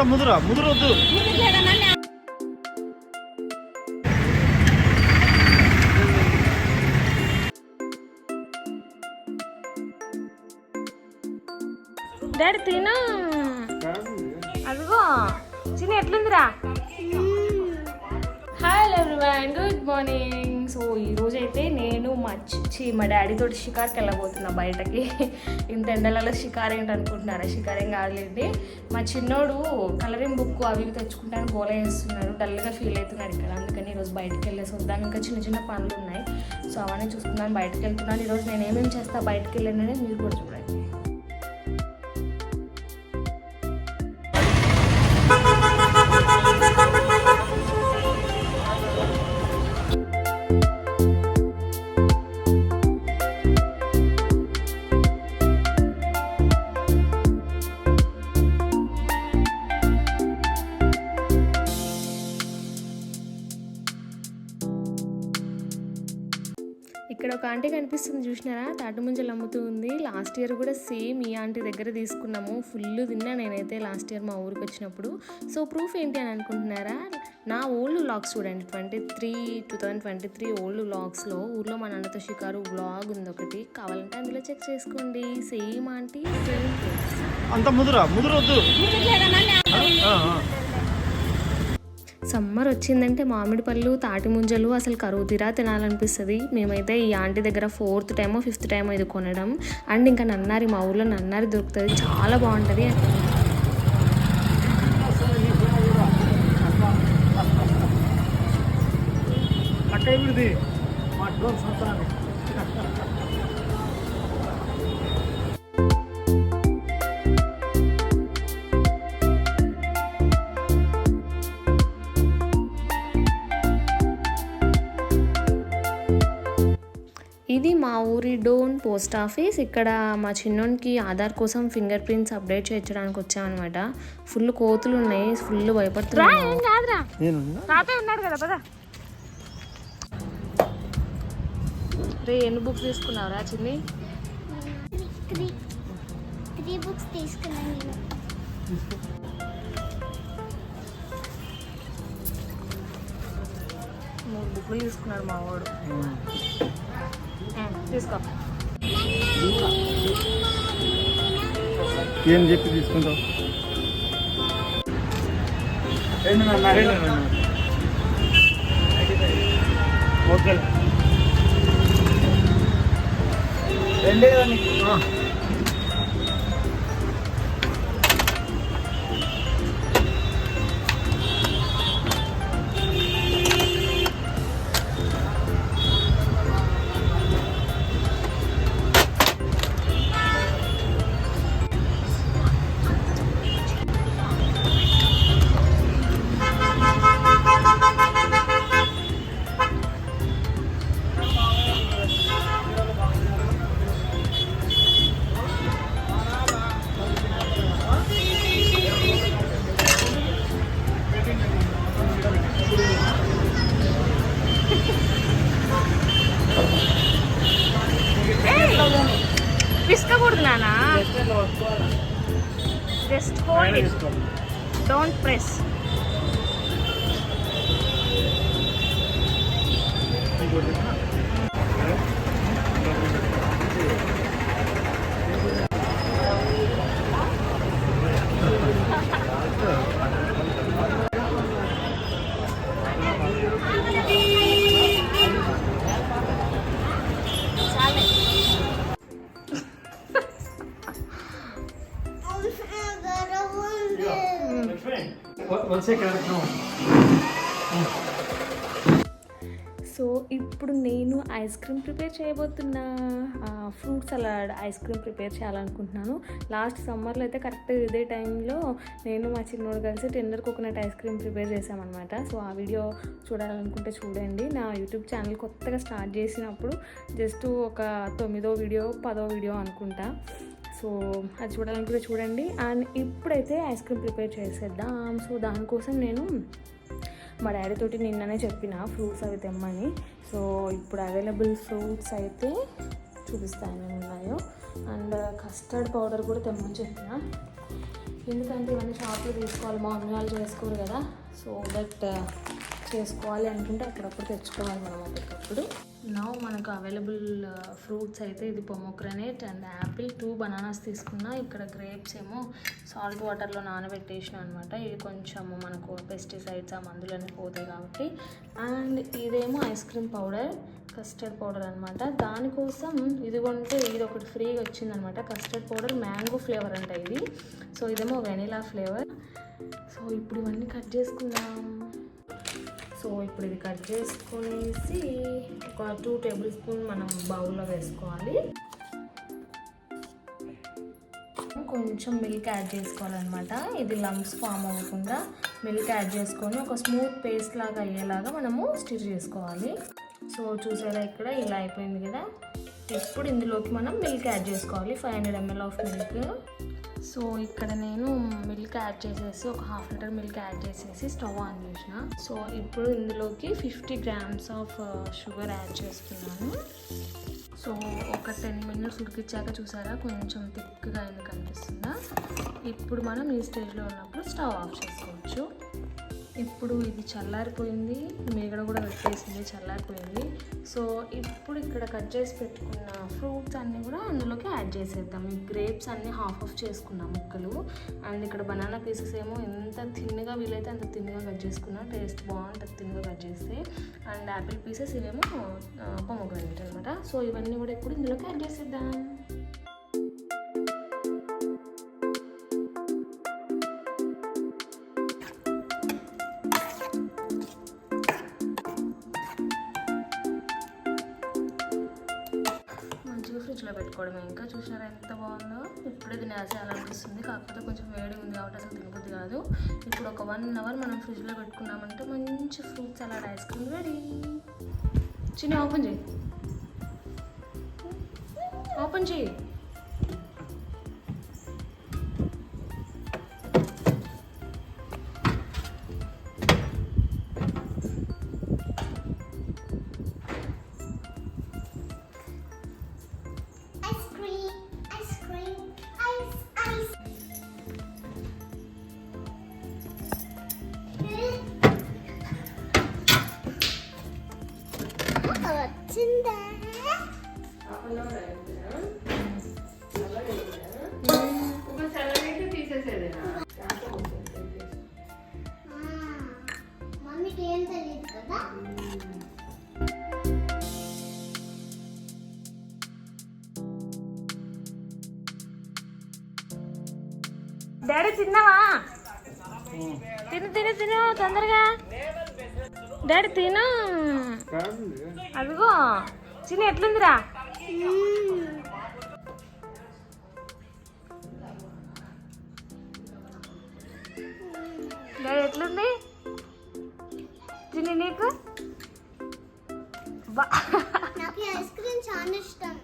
అంత ముదురా ముదురు వద్దు డాడీ తిను. అదిగో చిన్న ఎట్లుందిరా? Hi everyone good morning so ఈరోజు అయితే నేను మా చి మా డాడీ తోటి షికార్కి వెళ్ళబోతున్నా బయటకి. ఇంత ఎండలలో షికార్ ఏంటి అనుకుంటున్నారా షికార్ ఏం కాదులేండి. మా చిన్నోడు కలరింగ్ బుక్ అవి తెచ్చుకుంటాను గోల చేస్తున్నాడు డల్గా ఫీల్ అవుతున్నాడు ఇక్కడ. అందుకని ఈరోజు బయటకు వెళ్ళేసి వద్దాం. ఇంకా చిన్న చిన్న పనులు ఉన్నాయి. సో అవన్నీ చూసుకున్నాను బయటకు వెళ్తున్నాను. ఈరోజు నేను ఏమేమి చేస్తా బయటకు వెళ్ళానని మీరు కూడా చూడండి. ఇక్కడ ఆంటీ కనిపిస్తుంది చూసినారా? తాటి ముంజలు అమ్ముతూ ఉంది లాస్ట్ ఇయర్ కూడా సేమ్ ఈ ఆంటీ దగ్గర తీసుకున్నాము. ఫుల్ తిన్నా నేనైతే లాస్ట్ ఇయర్ మా ఊరికి వచ్చినప్పుడు. సో ప్రూఫ్ ఏంటి అని అనుకుంటున్నారా? నా ఓల్డ్ వ్లాగ్స్ చూడండి. Twenty three two thousand twenty three old వ్లాగ్స్లో ఊర్లో మా నాన్నతో షికారు వ్లాగ్ ఉంది ఒకటి కావాలంటే అందులో చెక్ చేసుకోండి. సేమ్ ఆంటీ సేమ్ అంత ముదురా? ముదురు వద్దు ఆ, ఆ. సమ్మర్ వచ్చిందంటే మామిడి పళ్ళు తాటి ముంజలు అసలు కరువు తీరా తినాలనిపిస్తుంది. మేమైతే ఈ ఆంటీ దగ్గర ఫోర్త్ టైమో ఫిఫ్త్ టైమో ఇది కొనడం. అండ్ ఇంకా నన్నారి మా ఊర్లో నన్నారి దొరుకుతుంది. చాలా బాగుంటుంది. Dhone post office. ఇక్కడ మా చిన్నోనికి ఆధార్ కోసం ఫింగర్ ప్రింట్స్ అప్డేట్ చేయించడానికి వచ్చామన్నమాట ఫుల్ కోతులు ఉన్నాయి ఫుల్ భయపడుతున్నాయి కాదురా. నేను తాతయ్య ఉన్నాడు కదా పదా. రే ఎన్ని బుక్స్ తీసుకున్నావురా చిన్ని? త్రీ బుక్స్ తీసుకున్నాను బుక్లు తీసుకున్నాడు మా వాడు. తీసుకో. ఏం చెప్పి తీసుకుంటావు? ఓకే. ఆ. పిసుకోకూడదు Just hold it. Don't press. Thank you. One కార్యక్రమం సో ఇప్పుడు నేను ice cream prepare చేయబోతున్నా. Fruit salad ice cream prepare చేయాలనుకుంటున్నాను. లాస్ట్ సమ్మర్లో అయితే కరెక్ట్ ఇదే టైంలో నేను మా చిన్నోడు కలిసి tender coconut ice cream prepare చేశామన్నమాట. So ఆ వీడియో చూడాలనుకుంటే చూడండి. నా యూట్యూబ్ ఛానల్ కొత్తగా స్టార్ట్ చేసినప్పుడు జస్ట్ ఒక తొమ్మిదో వీడియో పదో వీడియో అనుకుంటా. సో అది చూడాలనుకుంటే చూడండి. అండ్ ఇప్పుడైతే ఐస్ క్రీమ్ ప్రిపేర్ చేసేద్దాం. సో దానికోసం నేను మా డాడీ తోటి నిన్ననే చెప్పిన ఫ్రూట్స్ అవి తెమ్మని. సో ఇప్పుడు అవైలబుల్ ఫ్రూట్స్ అయితే చూపిస్తాను ఉన్నాయో. అండ్ కస్టర్డ్ పౌడర్ కూడా తెమ్మని చెప్పిన. ఎందుకంటే ఇవన్నీ షాప్లో తీసుకోవాలి. మా మమ్మీ వాళ్ళు చేసుకోరు కదా. సో దట్ చేసుకోవాలి అనుకుంటే అప్పుడప్పుడు తెచ్చుకోవాలి మనం అప్పటికప్పుడు. నా మనకు అవైలబుల్ ఫ్రూట్స్ uh, అయితే ఇది pomegranate and apple two bananas తీసుకున్నా ఇక్కడ గ్రేప్స్ ఏమో సాల్ట్ వాటర్లో నానబెట్టేసిన అనమాట ఇది కొంచెం మనకు పెస్టిసైడ్స్ ఆ మందులన్నీ పోతాయి కాబట్టి. అండ్ ఇదేమో ice cream powder custard powder అనమాట దానికోసం ఇది కొంటే ఇది ఒకటి ఫ్రీగా వచ్చిందనమాట కస్టర్డ్ పౌడర్ మ్యాంగో ఫ్లేవర్ అంట ఇది. సో ఇదేమో వెనీలా ఫ్లేవర్ సో ఇప్పుడు ఇవన్నీ కట్ చేసుకుందాం. సో ఇప్పుడు ఇది కట్ చేసుకునేసి ఒక టూ టేబుల్ స్పూన్ మనం బౌల్లో వేసుకోవాలి. కొంచెం మిల్క్ యాడ్ చేసుకోవాలన్నమాట. ఇది లంప్స్ ఫామ్ అవ్వకుండా మిల్క్ యాడ్ చేసుకొని ఒక స్మూత్ పేస్ట్ లాగా అయ్యేలాగా మనము స్టిచ్ చేసుకోవాలి. సో చూసారా ఇక్కడ ఇలా అయిపోయింది కదా. ఇప్పుడు ఇందులోకి మనం మిల్క్ యాడ్ చేసుకోవాలి. Five hundred ml of milk so ఇక్కడ నేను మిల్క్ యాడ్ చేసేసి ఒక హాఫ్ లీటర్ మిల్క్ యాడ్ చేసేసి స్టవ్ ఆన్ చేసిన. సో ఇప్పుడు ఇందులోకి fifty grams of sugar add చేస్తున్నాను సో ఒక టెన్ మినిట్స్ ఉడికిచ్చాక చూసారా? కొంచెం థిక్గా అయింది కనిపిస్తుందా ఇప్పుడు మనం ఈ స్టేజ్లో ఉన్నప్పుడు స్టవ్ ఆఫ్ చేసుకోవచ్చు. ఇప్పుడు ఇది చల్లారిపోయింది మీగడ కూడా పెట్టేసింది చల్లారిపోయింది. సో ఇప్పుడు ఇక్కడ కట్ చేసి పెట్టుకున్న ఫ్రూట్స్ అన్నీ కూడా అందులోకి యాడ్ చేసేద్దాం. ఈ గ్రేప్స్ అన్నీ హాఫ్ ఆఫ్ చేసుకున్నాం ముక్కలు. అండ్ ఇక్కడ బనానా పీసెస్ ఏమో ఎంత తిన్నగా వీలైతే అంత తిన్నగా కట్ చేసుకున్నాం టేస్ట్ బాగుంటుంది తిన్నగా కట్ చేస్తే. అండ్ యాపిల్ పీసెస్ ఇవేమో పొమగ్రానేట్ అనమాట సో ఇవన్నీ కూడా ఇప్పుడు ఇందులోకి యాడ్ చేసేద్దాం. ఫ్రిడ్జ్లో పెట్టుకోవడమే. ఇంకా చూసినారా ఎంత బాగుందో? ఇప్పుడే తినేసేయాలనిపిస్తుంది కాకపోతే కొంచెం వేడి ఉంది కాబట్టి అసలు తినబుద్ది కాదు. ఇప్పుడు ఒక వన్ అవర్ మనం ఫ్రిడ్జ్లో పెట్టుకున్నామంటే మంచి fruit salad ice cream ready. చిన్న ఓపెన్ చేయి. ఓపెన్ చేయి. డాడీ తిన్నావా? తిను తిను తిను తొందరగా. డాడీ తిను. అదిగో. చిన్న ఎట్లుందిరా? ఎట్లుంది చిన్ని నీకు బా నాకు ఈ ఐస్ క్రీమ్ చాలా ఇష్టం